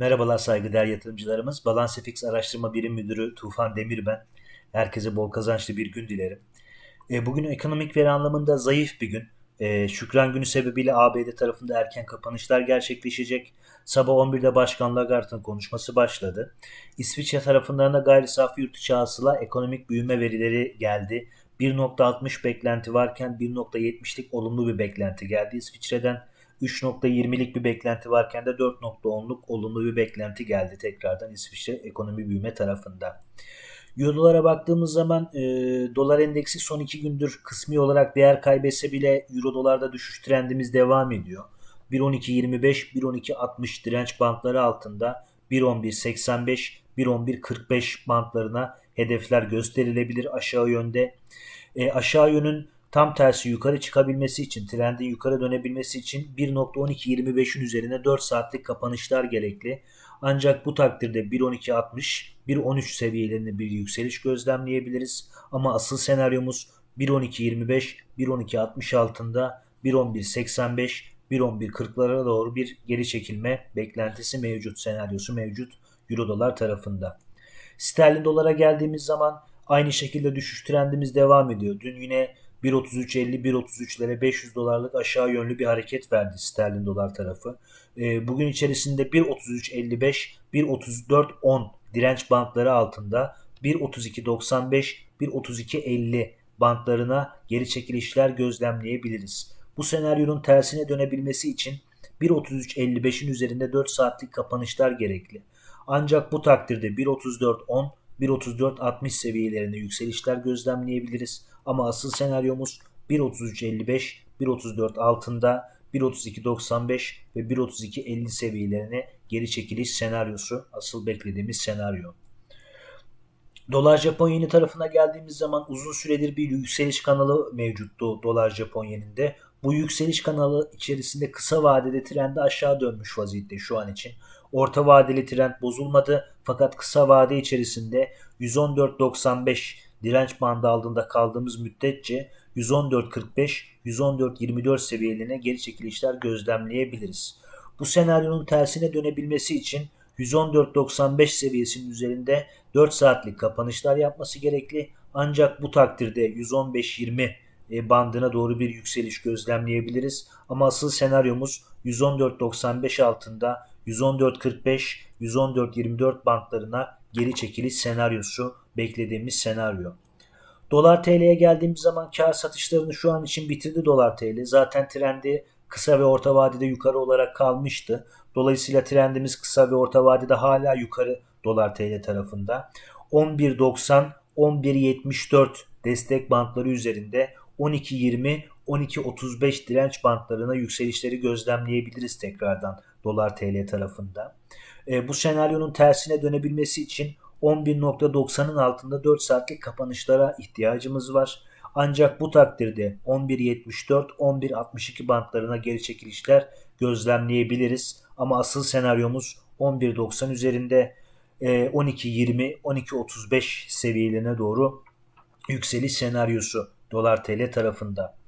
Merhabalar saygıdeğer yatırımcılarımız. Balans FX Araştırma Birim Müdürü Tufan Demir ben. Herkese bol kazançlı bir gün dilerim. E, bugün ekonomik veri anlamında zayıf bir gün. E, Şükran günü sebebiyle ABD tarafında erken kapanışlar gerçekleşecek. Sabah 11'de Başkan Lagarde'ın konuşması başladı. İsviçre tarafından da gayri safi yurt içi hasıla ekonomik büyüme verileri geldi. 1.60 beklenti varken 1.70'lik olumlu bir beklenti geldi İsviçre'den. 3.20'lik bir beklenti varken de 4.10'luk olumlu bir beklenti geldi tekrardan İsviçre ekonomi büyüme tarafında. Euro baktığımız zaman e, dolar endeksi son iki gündür kısmi olarak değer kaybetse bile euro dolarda düşüş trendimiz devam ediyor. 1.12.25, 1.12.60 direnç bantları altında 1.11.85, 1.11.45 bantlarına hedefler gösterilebilir aşağı yönde. E, aşağı yönün tam tersi yukarı çıkabilmesi için, trendin yukarı dönebilmesi için 1.12.25'in üzerine 4 saatlik kapanışlar gerekli. Ancak bu takdirde 1.12.60, 1.13 seviyelerinde bir yükseliş gözlemleyebiliriz. Ama asıl senaryomuz 1.12.25, 1.12.60 altında 1.11.85, 1.11.40'lara doğru bir geri çekilme beklentisi mevcut, senaryosu mevcut Euro dolar tarafında. Sterlin dolara geldiğimiz zaman aynı şekilde düşüş trendimiz devam ediyor. Dün yine 1.33.50 1.33'lere 500 dolarlık aşağı yönlü bir hareket verdi sterlin dolar tarafı. E, bugün içerisinde 1.33.55 1.34.10 direnç bantları altında 1.32.95 1.32.50 bantlarına geri çekilişler gözlemleyebiliriz. Bu senaryonun tersine dönebilmesi için 1.33.55'in üzerinde 4 saatlik kapanışlar gerekli. Ancak bu takdirde 1.34.10 1.34.60 seviyelerinde yükselişler gözlemleyebiliriz. Ama asıl senaryomuz 1.33.55, 1.34 altında 1.32.95 ve 1.32.50 seviyelerine geri çekiliş senaryosu asıl beklediğimiz senaryo. Dolar Japon yeni tarafına geldiğimiz zaman uzun süredir bir yükseliş kanalı mevcuttu Dolar Japon yeninde. Bu yükseliş kanalı içerisinde kısa vadede trendi aşağı dönmüş vaziyette şu an için. Orta vadeli trend bozulmadı fakat kısa vade içerisinde 114.95 direnç bandı altında kaldığımız müddetçe 114.45, 114.24 seviyelerine geri çekilişler gözlemleyebiliriz. Bu senaryonun tersine dönebilmesi için 114.95 seviyesinin üzerinde 4 saatlik kapanışlar yapması gerekli. Ancak bu takdirde 115.20 e, bandına doğru bir yükseliş gözlemleyebiliriz. Ama asıl senaryomuz 114.95 altında 114.45, 114.24 bantlarına geri çekiliş senaryosu beklediğimiz senaryo. Dolar TL'ye geldiğimiz zaman kar satışlarını şu an için bitirdi dolar TL. Zaten trendi kısa ve orta vadede yukarı olarak kalmıştı. Dolayısıyla trendimiz kısa ve orta vadede hala yukarı dolar TL tarafında. 11.90 11.74 destek bantları üzerinde 12.20 12.35 direnç bantlarına yükselişleri gözlemleyebiliriz tekrardan dolar TL tarafında. E, bu senaryonun tersine dönebilmesi için 11.90'ın altında 4 saatlik kapanışlara ihtiyacımız var. Ancak bu takdirde 11.74-11.62 bantlarına geri çekilişler gözlemleyebiliriz. Ama asıl senaryomuz 11.90 üzerinde 12.20-12.35 e, seviyelerine doğru yükseliş senaryosu dolar TL tarafında.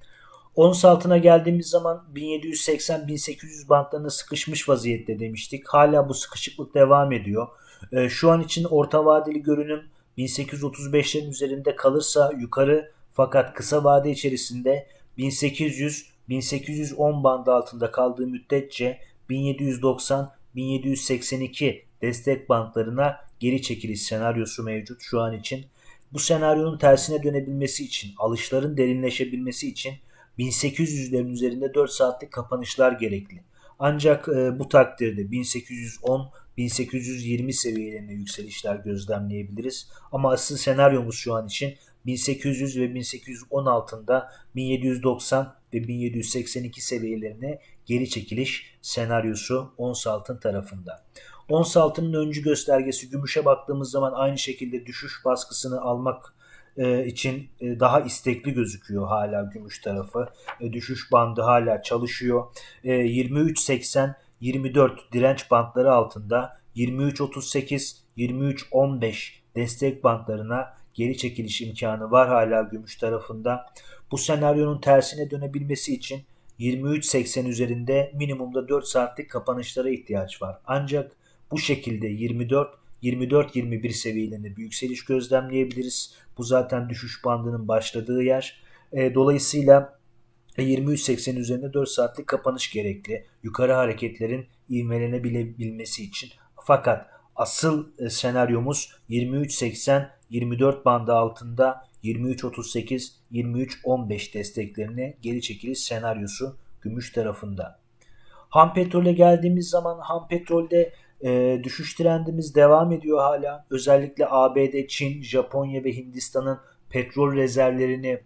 Ons altına geldiğimiz zaman 1780-1800 bantlarına sıkışmış vaziyette demiştik. Hala bu sıkışıklık devam ediyor. Ee, şu an için orta vadeli görünüm 1835'lerin üzerinde kalırsa yukarı fakat kısa vade içerisinde 1800-1810 bandı altında kaldığı müddetçe 1790-1782 destek bantlarına geri çekiliş senaryosu mevcut şu an için. Bu senaryonun tersine dönebilmesi için, alışların derinleşebilmesi için 1800'lerin üzerinde 4 saatlik kapanışlar gerekli. Ancak e, bu takdirde 1810 1820 seviyelerine yükselişler gözlemleyebiliriz. Ama asıl senaryomuz şu an için 1800 ve 1810 altında 1790 ve 1782 seviyelerine geri çekiliş senaryosu ons altın tarafında. Ons altının öncü göstergesi gümüşe baktığımız zaman aynı şekilde düşüş baskısını almak e, için e, daha istekli gözüküyor hala gümüş tarafı. E, düşüş bandı hala çalışıyor. 23.80 24 direnç bantları altında 23.38 23.15 destek bantlarına geri çekiliş imkanı var hala gümüş tarafında. Bu senaryonun tersine dönebilmesi için 23.80 üzerinde minimumda 4 saatlik kapanışlara ihtiyaç var. Ancak bu şekilde 24 24-21 seviyelerinde bir yükseliş gözlemleyebiliriz. Bu zaten düşüş bandının başladığı yer. E, dolayısıyla 23.80 üzerinde 4 saatlik kapanış gerekli. Yukarı hareketlerin ivmelenebilmesi için. Fakat asıl e, senaryomuz 23.80 24 bandı altında 23.38 23.15 desteklerine geri çekiliş senaryosu gümüş tarafında. Ham petrole geldiğimiz zaman ham petrolde e, düşüş trendimiz devam ediyor hala. Özellikle ABD, Çin, Japonya ve Hindistan'ın petrol rezervlerini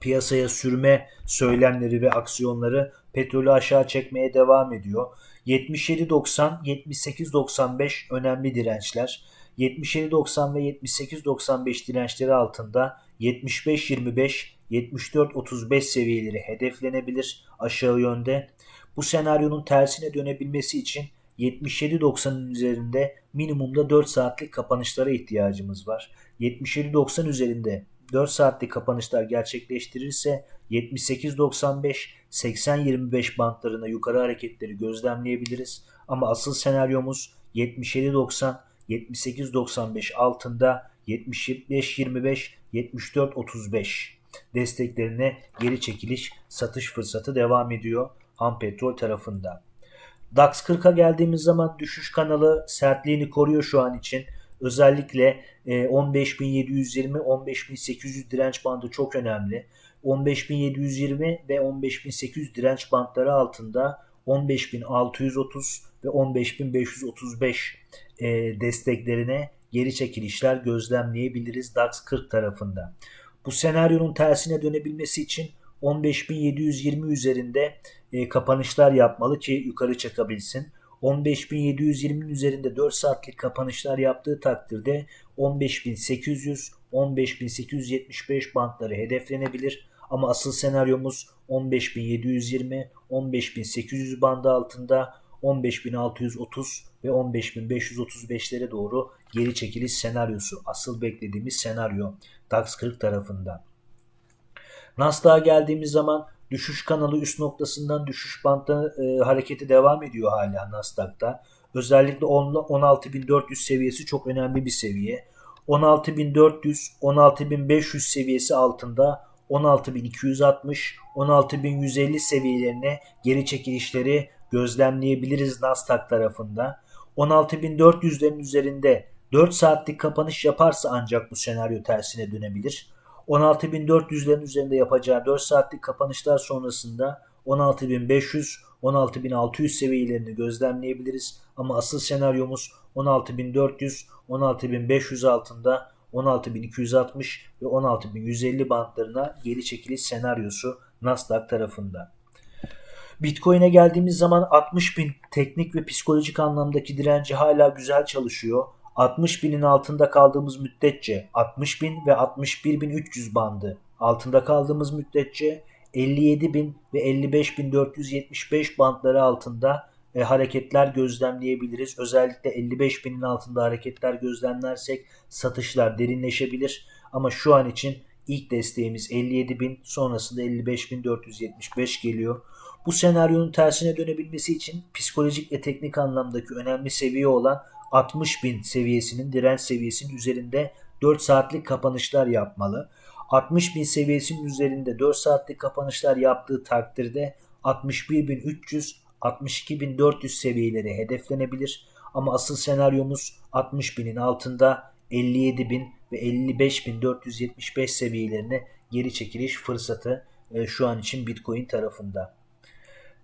piyasaya sürme söylemleri ve aksiyonları petrolü aşağı çekmeye devam ediyor. 77.90, 78.95 önemli dirençler. 77.90 ve 78.95 dirençleri altında 75.25, 74.35 seviyeleri hedeflenebilir aşağı yönde. Bu senaryonun tersine dönebilmesi için 77.90'ın üzerinde minimumda 4 saatlik kapanışlara ihtiyacımız var. 77.90 üzerinde 4 saatlik kapanışlar gerçekleştirirse 78.95 80-25 bantlarına yukarı hareketleri gözlemleyebiliriz. Ama asıl senaryomuz 77.90 78.95 altında 75-25 74-35 desteklerine geri çekiliş satış fırsatı devam ediyor ham petrol tarafında. DAX 40'a geldiğimiz zaman düşüş kanalı sertliğini koruyor şu an için. Özellikle 15.720 e, 15.800 direnç bandı çok önemli. 15.720 ve 15.800 direnç bandları altında 15.630 ve 15.535 e, desteklerine geri çekilişler gözlemleyebiliriz DAX 40 tarafında. Bu senaryonun tersine dönebilmesi için 15.720 üzerinde e, kapanışlar yapmalı ki yukarı çıkabilsin. 15.720'nin üzerinde 4 saatlik kapanışlar yaptığı takdirde 15.800 15.875 bantları hedeflenebilir. Ama asıl senaryomuz 15.720 15.800 bandı altında 15.630 ve 15.535'lere doğru geri çekiliş senaryosu. Asıl beklediğimiz senaryo DAX 40 tarafında. Nasdaq'a geldiğimiz zaman düşüş kanalı üst noktasından düşüş bantta e, hareketi devam ediyor hala Nasdaq'ta. Özellikle 16.400 seviyesi çok önemli bir seviye. 16.400, 16.500 seviyesi altında 16.260, 16.150 seviyelerine geri çekilişleri gözlemleyebiliriz Nasdaq tarafında. 16.400'lerin üzerinde 4 saatlik kapanış yaparsa ancak bu senaryo tersine dönebilir. 16.400'lerin üzerinde yapacağı 4 saatlik kapanışlar sonrasında 16.500, 16.600 seviyelerini gözlemleyebiliriz. Ama asıl senaryomuz 16.400, 16.500 altında 16.260 ve 16.150 bantlarına geri çekiliş senaryosu Nasdaq tarafında. Bitcoin'e geldiğimiz zaman 60.000 teknik ve psikolojik anlamdaki direnci hala güzel çalışıyor. 60 binin altında kaldığımız müddetçe 60 bin ve 61 bin 300 bandı altında kaldığımız müddetçe 57 bin ve 55 bin 475 bandları altında e, hareketler gözlemleyebiliriz. Özellikle 55 binin altında hareketler gözlemlersek satışlar derinleşebilir. Ama şu an için ilk desteğimiz 57 bin sonrasında 55 bin 475 geliyor. Bu senaryonun tersine dönebilmesi için psikolojik ve teknik anlamdaki önemli seviye olan 60 bin seviyesinin direnç seviyesinin üzerinde 4 saatlik kapanışlar yapmalı. 60 bin seviyesinin üzerinde 4 saatlik kapanışlar yaptığı takdirde 61.300 62.400 seviyeleri hedeflenebilir. Ama asıl senaryomuz 60 binin altında 57.000 ve 55.475 seviyelerine geri çekiliş fırsatı e, şu an için Bitcoin tarafında.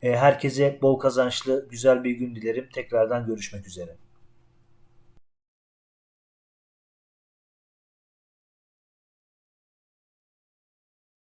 E, herkese bol kazançlı güzel bir gün dilerim. Tekrardan görüşmek üzere.